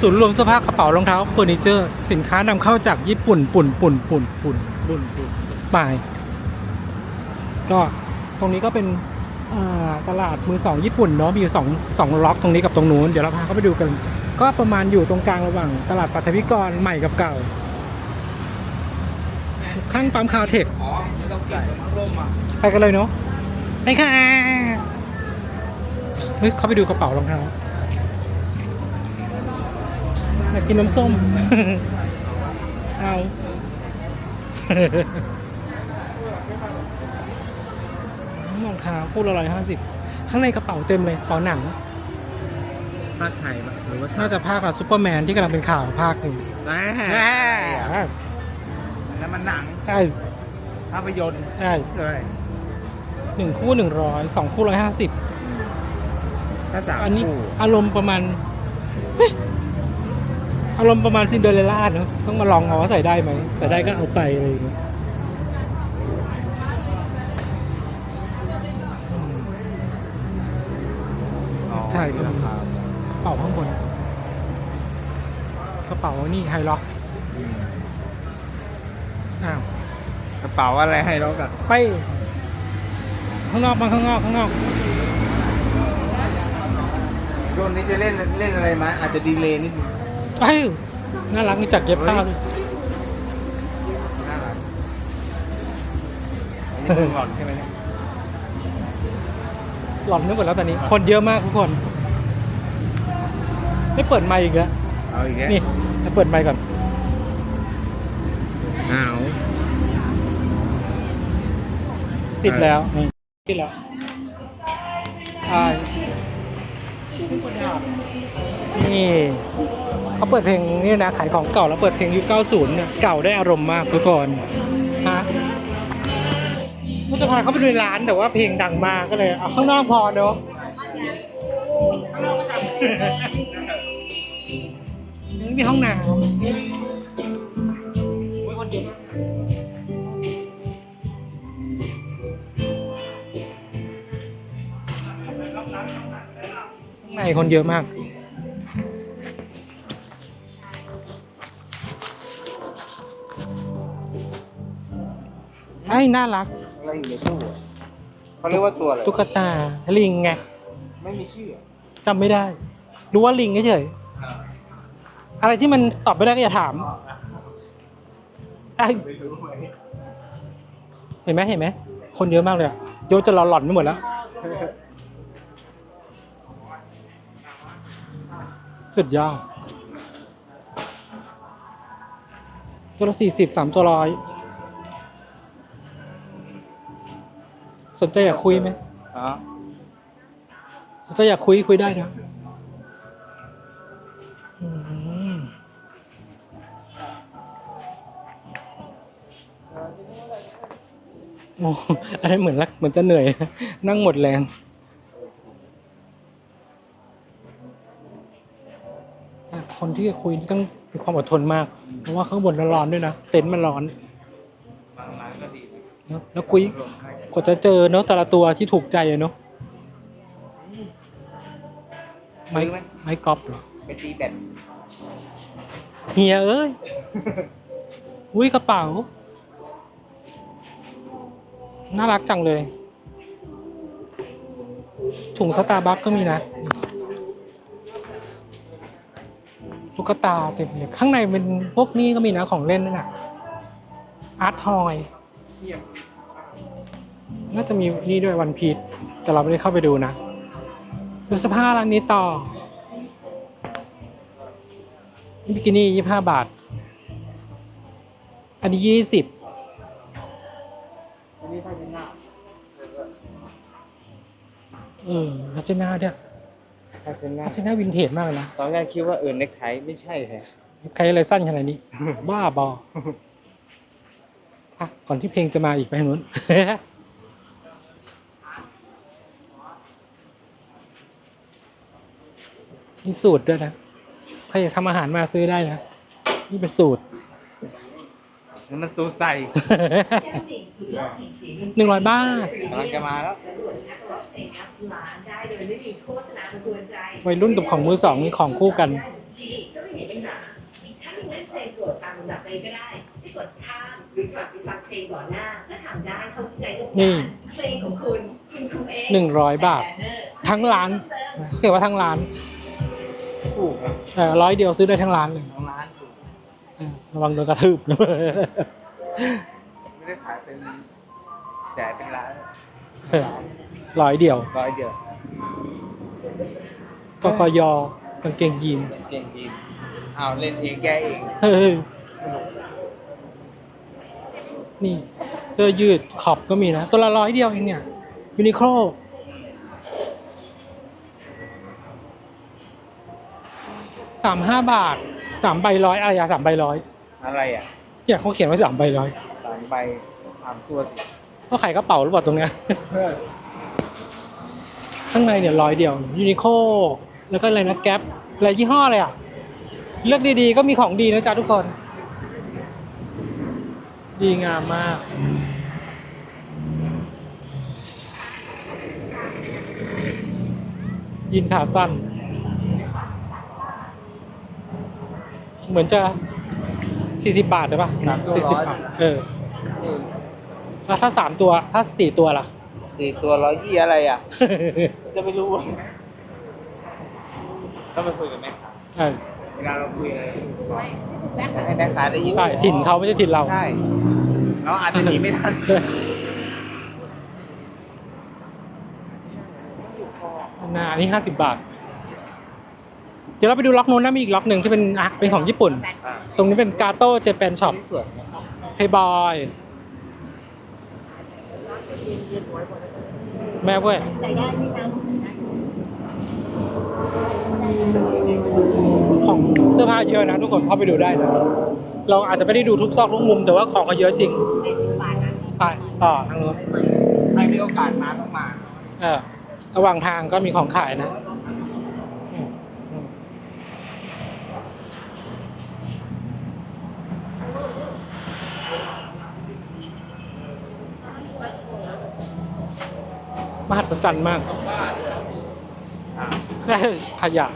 ศูนย์รวมเสื้อผ้ากระเป๋ารองเท้าเฟอร์นิเจอร์ สินค้านำเข้าจากญี่ปุ่นปุ่นปุ่นปุ่นปุ่นบุญบุญไปก็ตรงนี้ก็เป็นอ่าตลาดมือสองญี่ปุ่นเนาะมีอยู่สองสองล็อกตรงนี้กับตรงนู้นเดี๋ยวเราพาเข้าไปดูกัน ก็ประมาณอยู่ตรงกลางระหว่างตลาดปัทวิกรใหม่กับเก่า ข้างปั๊มคาเทคอ๋อไม่ต้องใส่ร่มอะไปกันเลยเนาะไปค่ะเฮ้ยเขาไปดูกระเป๋ารองเท้า อยากกินน้ำส้ม เอา รองเท้าคู่ละร้อยห้าสิบข้างในกระเป๋าเต็มเลยกระเป๋าหนังผ้าไทยปะหรือว่าน่าจะภาคกับซูเปอร์แมนที่กำลังเป็นข่าวภาคหนึ่งแหมแล้วมันหนังใช่ภาพยนตร์ใช่เลยหนึ่งคู่หนึ่งร้อยสองคู่ร้อยห้าสิบถ้าสามอันนี้คู่อารมณ์ประมาณเฮ้ย อารมณ์ประมาณซินเดอเรลล่าเนอะต้องมาลองเอาว่าใส่ได้ไหมใส่ได้ก็เอาไปอะไรอย่างเงี้ยอืมอ๋อใช่ครับราคากระเป๋าข้างบนกระเป๋านี่ไฮล็อกอืมอ้าวกระเป๋าอะไรให้ล็อกอะไป ข้างนอกมาข้างนอกข้างนอก ช่วงนี้จะเล่นเล่นอะไรมาอาจจะดีเลย์นิดนึง ไปน่ารักมีจัดเย็บผ้าด้วยน่ารักอันนี้คือหลอนใช่ไหมเนี่ยหลอนนึกหมดแล้วตอนนี้ คนเยอะมากทุกคน ไม่เปิดไมค์อีกแล้วเอาอีกแล้วนี่จะเปิดไมค์ก่อนหนาวติดแล้วนี่ติดแล้วใช่ นี่เขาเปิดเพลงนี่นะขายของเก่าแล้วเปิดเพลงยุค 90 เนี่ยเก่าได้อารมณ์มากทุกคนฮะก็จะพาเขาไปดูในร้านแต่ว่าเพลงดังมากก็เลยเอาข้างนอกพอเนอะนี่มีห้องน้ำ ข้างในคนเยอะมากไอ้น่ารัก อะไรอยู่ในตู้อะเขาเรียกว่าตัวอะไรตุ๊กตาลิงไงไม่มีชื่ออะจำไม่ได้ รู้ว่าลิงเฉยๆอะไรที่มันตอบไม่ได้ก็อย่าถามไอ้ไม่รู้ไหมเห็นไหมเห็นไหมคนเยอะมากเลยอะโยจะหลอนๆไปหมดแล้ว สุดยอด ตัวละสี่สิบสามตัวร้อย สนใจอยากคุยไหมอ๋อสนใจอยากคุยคุยได้นะอืมโอ้อันนี้นเหมือนรักเหมือนจะเหนื่อย นั่งหมดแรง อะคน ที่จะคุยต้องมีความอดทนมาก เพราะว่าข้างบนร้อนๆด้วยนะเต็นท์มันร้อนบางร้านก็ดีนะเนอะแล้วคุยกว่าจะเจอเนอะแต่ละตัวที่ถูกใจอะเนอะไม้ซื้อไหมไม้กอล์ฟเหรอไปตีแบตเฮียเอ้ยอุ้ยกระเป๋า น่ารักจังเลย ถุงสตาร์บัคก็มีนะ ตุ๊กตาเต็มเลยข้างในเป็นพวกนี้ก็มีนะของเล่นนั่นน่ะอาร์ตทอยน่าจะมีนี่ด้วยวันพีชแต่เราไม่ได้เข้าไปดูนะดูเสภาพร้านนี้ต่อนี่บิกินี่ยี่ห้าบาท อันนี้ยี่สิบอันนี้ผ้าเช็ดหน้าเออพัชนาเนี่ย ผ้าเช็ดหน้าพัชนาวินเทจมากเลยนะตอนแรกคิดว่าเออเน็กไทไม่ใช่แฮะใครอะไรสั้นขนาดนี้ บ้าบออะก่อนที่เพลงจะมาอีกไปทางนู้นมีสูตรด้วยนะใครอยากทำอาหารมาซื้อได้นะ นี่เป็นสูตร นั่นมันซูใส่หนึ่งร้อยบาทกำลังจะมาแล้ววัยรุ่นกับของมือสองนี่ของคู่กันก็ไม่มีลงโปรดตามลำดับเลยก็ได้จะกดข้ามหรือกลับไปฟังเพลงก่อนหน้าก็ทำได้เท่าที่ใจต้องนี่การเพลงของคุณคุณคุมเองหนึ่งร้อยบาท ทั้งร้านเกิดว่าทั้งร้านถูกนะเออร้อยเดียวซื้อได้ทั้งร้านเลย ระวังโดนกระทืบนะไม่ได้ขายเป็นแสนเป็นล้านเออร้อยเดียว ร้อยเดียวกกยกางเกงยีนเก่งยีนอ้าวเล่นเองแก้เองเฮ้ยนี่ เสื้อยืดขอบก็มีนะ ตัวละร้อยเดียวเองเนี่ยยูนิโคลสามห้าบาทสามใบร้อยอะไรอะสามใบร้อย อะไรอะเนี่ยเขาเขียนไว้สามใบร้อยสามใบสามตัวสิเขาขายกระเป๋าหรือเปล่าตรงเนี้ยข้างในเนี่ยร้อยเดียวยูนิโคแล้วก็อะไรนะแก๊ปอะไรยี่ห้ออะไรอะ เลือกดีๆ ก็มีของดีนะจ๊ะทุกคน ดีงามมากยินขาสั้น เหมือนจะ สี่สิบบาทได้ปะสามตัวสี่สิบร้อย บาทเออเออแล้วถ้าสามตัวถ้าสี่ตัวล่ะ สี่ตัวร้อยยี่อะไรอะ จะไม่รู้ต้องไปคุยกับแม่ค้าเออเวลาเราคุยอะไรให้แม่ค้าได้ยินใช่ถิ่นเขาไม่ใช่ถิ่นเรา ใช่เราอาจจะหนีไม่ทันหนาอันนี้ห้าสิบบาท เดี๋ยวเราไปดูล็อกนู้นนะมีอีกล็อกหนึ่งที่เป็นอะเป็นของญี่ปุ่น ตรงนี้เป็นกาโต้เจแปนช็อปสวยนะไฮบอยแม่เว้ยของเสื้อผ้าเยอะนะทุกคนเข้าไปดูได้นะเราอาจจะไม่ได้ดูทุกซอกทุกมุมแต่ว่าของเขาเยอะจริงไปต่อทางนู้นใครมีโอกาสมาต้องมา เออระหว่างทางก็มีของขายนะอืมอืม มหัศจรรย์มากขยะ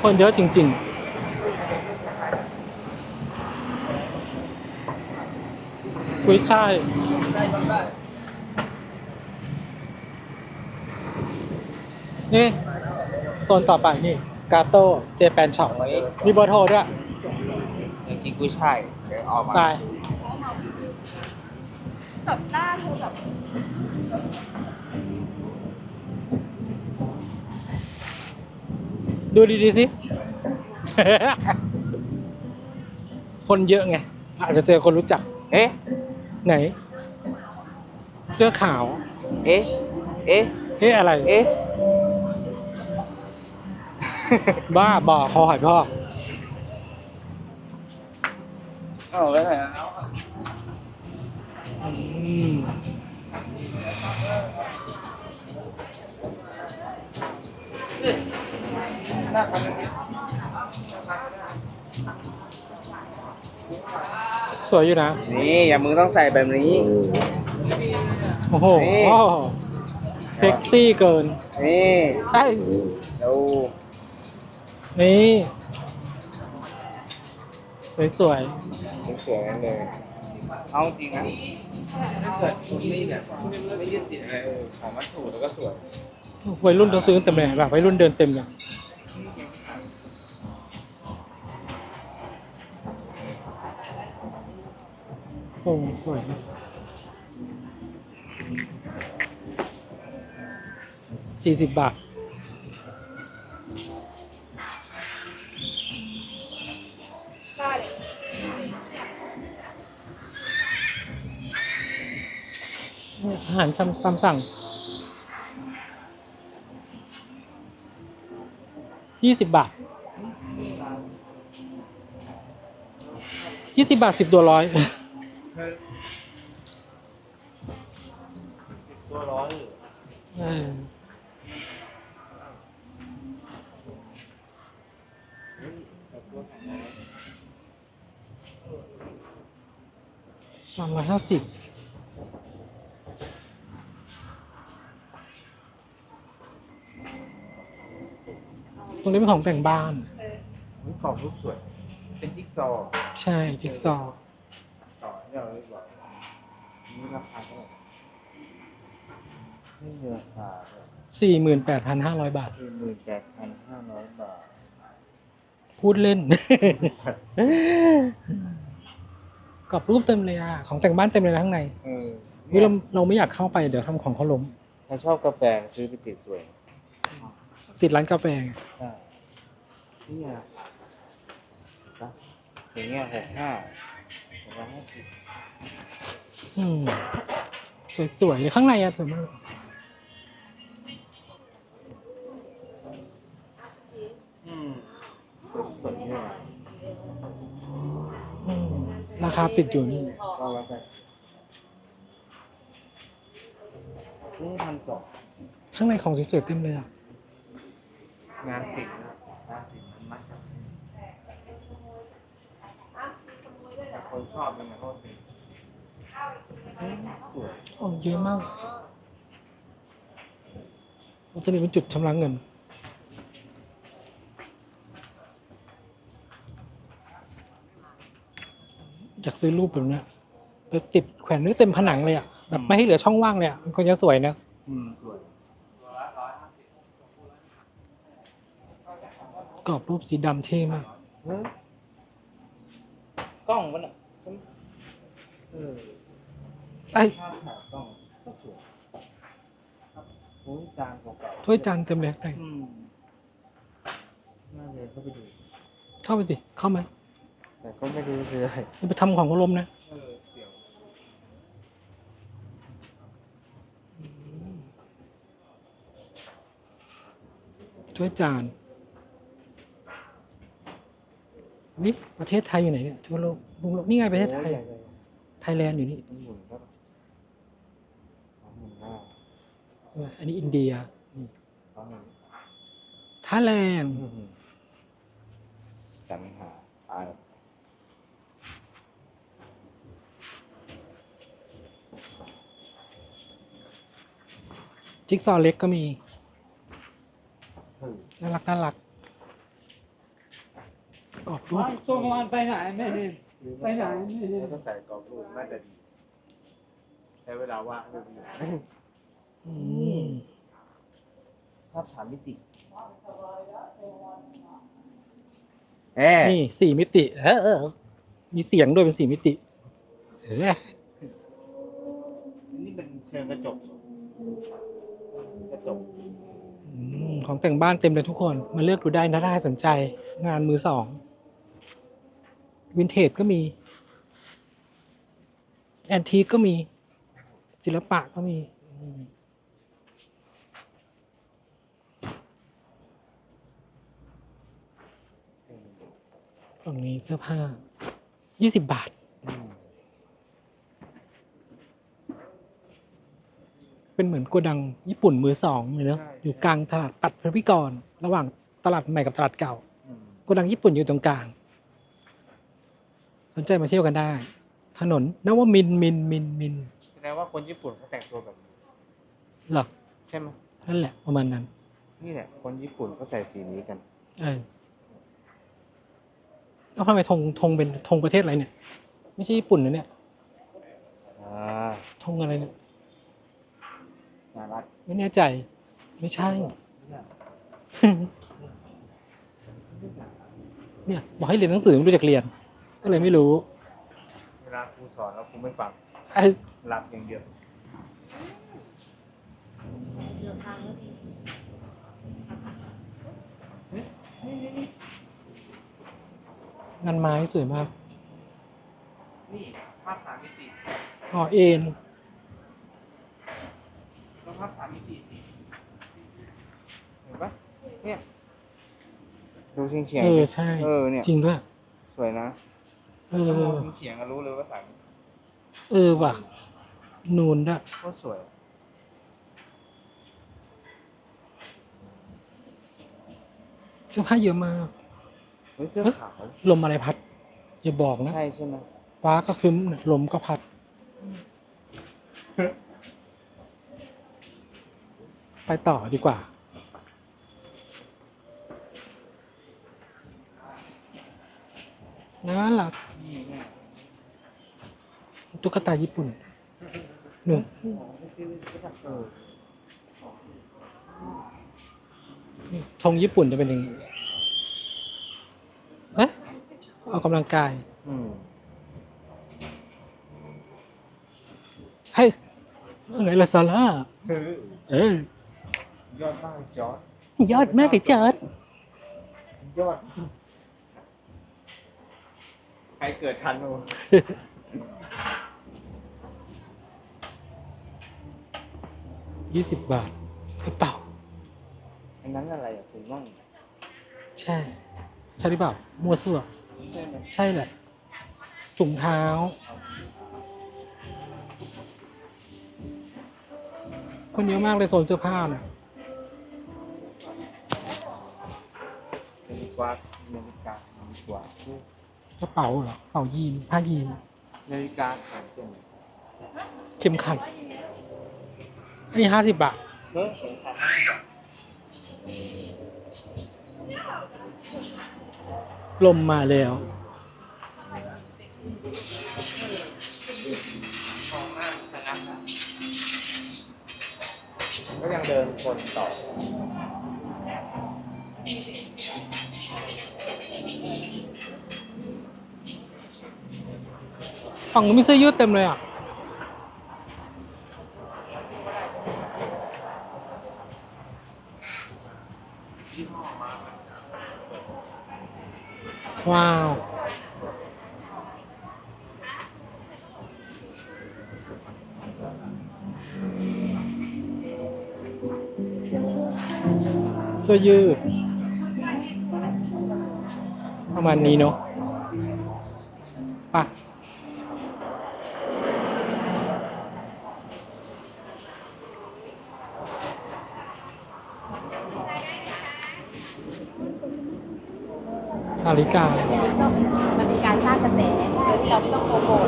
คนเยอะจริง ๆกุ้ยช่ายนี่ โซนต่อไปนี่ กาโต้ เจแปนช็อปมีเบอร์โทรด้วยอยากกินกุ้ยช่าย เดี๋ยวเออกมาไปแบบหน้าเธอแบบดูดีๆสิ คนเยอะไง อาจจะเจอคนรู้จัก เอ๊ะ ไหน เสื้อขาว เอ๊ะ เอ๊ะ เอ๊ะอะไร เอ๊ะ บ้าบ่อคอหอยพอก เอาไว้ไหนเอาอืมสวยอยู่นะ นี่อย่ามือต้องใส่แบบนี้ โอ้โหนี่เซ็กซี่เกินนี่ ไอ้ยดู นี่ สวยสวยๆนั่นเลยเอาจริงนะถ้าเกิดคุณไม่แบบไม่ยึดติดอะไรเออของมันถูกแล้วก็สวยๆวัยรุ่นเขาซื้อกันเต็มเลยแบบวัยรุ่นเดินเต็มเลยโอ้สวยนะสี่สิบบาท หารตามตามสั่งยี่สิบบาทยี่สิบบาทสิบตัวร้อย ตัวร้อยสามร้อยห้าสิบ รงนี้เป็นของแต่งบ้านนี่กรอบรูปสวย เป็นจิ๊กซอว์ใช่จิ๊กซอว์ต่อที่เราเรียกว่านี่ราคาเท่าไหร่นี่มีราคาด้วยสี่หมื่นแปดพันห้าร้อยบาทสี่หมื่นแปดพันห้าร้อยบาทพูดเล่น กรอบรูปเต็มเลยอะของแต่งบ้านเต็มเลยนะข้างในเออเฮ้ยเราเราไม่อยากเข้าไปเดี๋ยวทำของเขาล้ม ถ้าชอบกาแฟซื้อไปติดสวย ติดร้านกาแฟไงใช่นี่ไงนะอย่างเงี้ยหกห้าหกร้อยห้าสิบอืมสวยๆเลยข้างในอะสวยมาก อืมสวยๆเนี่ยอืมราคาติดอยู่นี่ก็แล้วกันนี่พันสองข้างในของสวยๆเต็มเลยอะ งานศิลป์นะงานศิลป์มันมัดกับแต่คนชอบยังไงก็ศิลป์สวยโอ้เยอะมากโอ้ตัวนี้เป็นจุดชำระเงินอยากซื้อรูปแบบเนี้ยไปติดแขวนไว้เต็มผนังเลยอะแบบไม่ให้เหลือช่องว่างเลยอะมันก็จะสวยนะ อืมสวย กรอบรูปสีดำเท่มากเฮ้ยกล้องมันอะเออไอ้ยภาพถ่ายกล้องก็สวยโอ้ยจานเก่าๆถ้วยจานเต็มเลยข้างในอืมน่าเลยเข้าไปดูเข้าไปสิเข้ามาแต่ก็ไม่รู้คืออะไรอย่าไปทำของเขาล้มนะเออเสียวถ้วยจาน นี่ประเทศไทยอยู่ไหนเนี่ยทั่วโลกลุงโลกนี่ไงประเทศไทยโอ้ใหญ่เลยไทยแลนด์อยู่นี่มันหมุนก็เอาหมุนหน้าเอออันนี้อินเดียนี่เอาหมุนไทยแลนด์อื้อหือสรรหาอายจิ๊กซอว์เล็กก็มีเฮ้ยน่ารักน่ารัก กรอบรูปช่วงวันไปไหนไม่เห็นหรือไปไหนไม่เห็น แล้วก็ใส่กรอบรูปน่าจะดี ใช้เวลาว่างให้ดูอืมภาพสามมิติแหมนี่สี่มิติ เออเออ มีเสียงด้วยเป็นสี่มิติ เออนี่เป็นเชิงกระจก กระจก อืมของแต่งบ้านเต็มเลยทุกคน มาเลือกดูได้นะถ้าใครสนใจ งานมือสอง วินเทจก็มี แอนทีก็มี ศิลปะก็มีอืมฝั่งนี้เสื้อผ้า ยี่สิบบาทอืมเป็นเหมือนโกดังญี่ปุ่นมือสองเลยเนอะอยู่กลางตลาดปัดพระพิกร ระหว่างตลาดใหม่กับตลาดเก่าอืมโกดังญี่ปุ่นอยู่ตรงกลาง สนใจมาเที่ยวกันได้ ถนนนวมินทร์มินทร์มินทร์มินทร์แสดงว่าคนญี่ปุ่นเขาแต่งตัวแบบนี้เหรอใช่ไหมนั่นแหละประมาณนั้น นี่แหละคนญี่ปุ่นเขาใส่สีนี้กันเออแล้วทำไมธงธงเป็นธงประเทศอะไรเนี่ย ไม่ใช่ญี่ปุ่นนะเนี่ยอ่าธงอะไรเนี่ย น่ารักไม่แน่ใจ ไม่ใช่ เนี่ย บอกให้เรียนหนังสือไม่รู้จักเรียน ก็เลยไม่รู้ เวลาครูสอนแล้วครูไม่ฟังไอ้หลับอย่างเดียวงานไม้สวยมากนี่ภาพสามมิติอ๋อเอ็นแล้วภาพสามมิติสิเห็นปะเนี่ยดูเฉียงเฉียงเออ ใช่ เออเนี่ย จริงด้วย สวยนะ เออ มองเขียงก็รู้เลยว่าสังเออว่ะ นูนด้วยโคสวยเสื้อผ้าเยอะมากเสื้อขาวลมอะไรพัด อย่าบอกนะ ใช่ใช่ไหมฟ้าก็ครึ้มลมก็พัด ไปต่อดีกว่า น่ารัก ตุ๊กตาญี่ปุ่นหนึ่งเออธงญี่ปุ่นจะเป็นอย่างนี้เอ๊ะออกกำลังกายอืมเฮ้ยอะไรล่ะซาร่าเออเออยอดมากจอร์ดยอดมากเลยจอร์ดยอด ใครเกิดทันโอ้ ยี่สิบบาทกระเป๋าอันนั้นอะไรอะถุงน่องใช่ ใช่หรือเปล่ามัวซั่วใช่ไหมใช่แหละถุงเท้า คนเยอะมากเลยโซนเสื้อผ้าน่ะนาฬิกานาฬิกานาฬิกากระเป๋าเหรอกระเป๋ายีน ผ้ายีน นาฬิกาขายเป็นเข็มขัด อันนี้ห้าสิบบาทเฮ้ยเข็มขัดลมมาแล้วของมากชนะนะก็ยังเดินคนต่อ ฝั่งนู้นมีเสื้อยืดเต็มเลยอะ ว้าว เสื้อยืด ประมาณนี้เนาะไปะ นาฬิ กาอันนี้ต้องมันเป็นการสร้างกระแสโดยที่เราไม่ต้องโปรโมท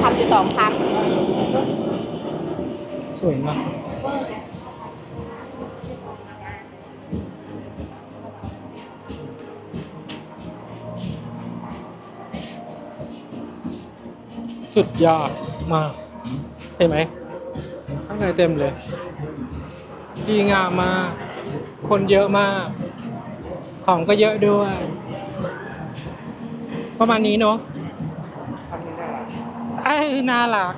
ทำอยู่สองครั้งสวยมากสุดยอดมากเห็นไหมข้างในเต็มเลย ดีงามมาก คนเยอะมาก ของก็เยอะด้วย ประมาณนี้เนาะทำนี่น่ารักไอ้ยน่ารัก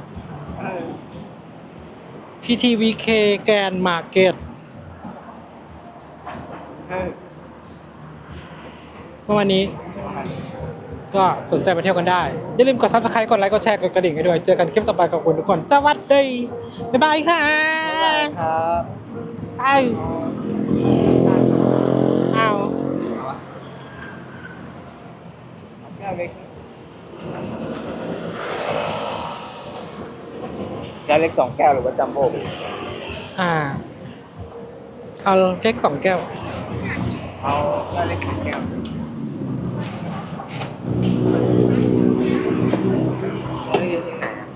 เออ PTVK แกนมาร์เก็ตเออประมาณนี้ ก็สนใจมาเที่ยวกันได้ อย่าลืมกดซับสไครต์กดไลค์ กดแชร์ กดกระดิ่งให้ด้วย เจอกันคลิปต่อไปขอบคุณทุกคน สวัสดี บ๊ายบายค่ะครับ ไอ้เอา แก้ว เล็กแก้วเล็กสองแก้วหรือว่าจัมโบ้อ่า เอาเล็กสองแก้ว เอาแก้วเล็กสองแก้วเอาได้ยินที่ไหนอะ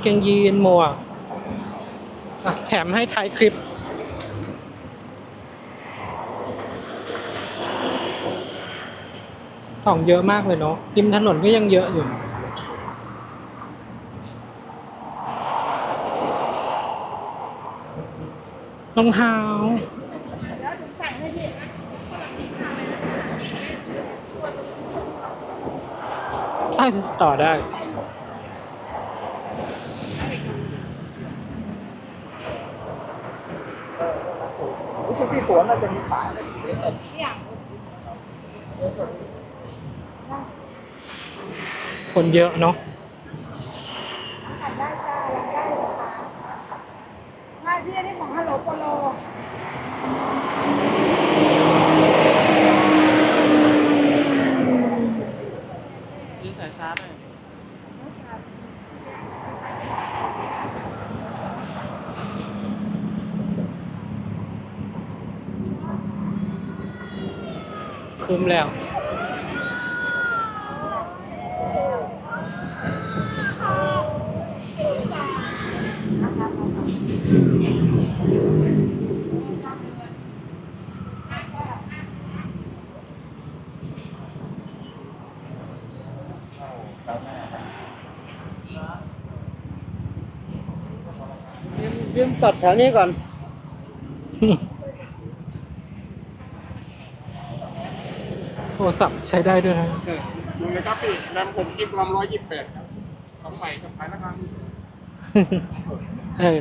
เกงยีนหมวกอะ แถมให้ท้ายคลิป ของเยอะมากเลยเนาะริมถนนก็ยังเยอะอยู่รองเท้าได้ต่อได้ รู้สึกที่สวน่าจะมีขายคนเยอะเนาะ มแล้วยืมตัดแถวนี้ก่อน รศัพท์ใช้ได้ด้วยนะดูเลยครับพี่แรมผมกิบลำร้อยยี่สิบแปดครับของใหม่กับขายราคาเออ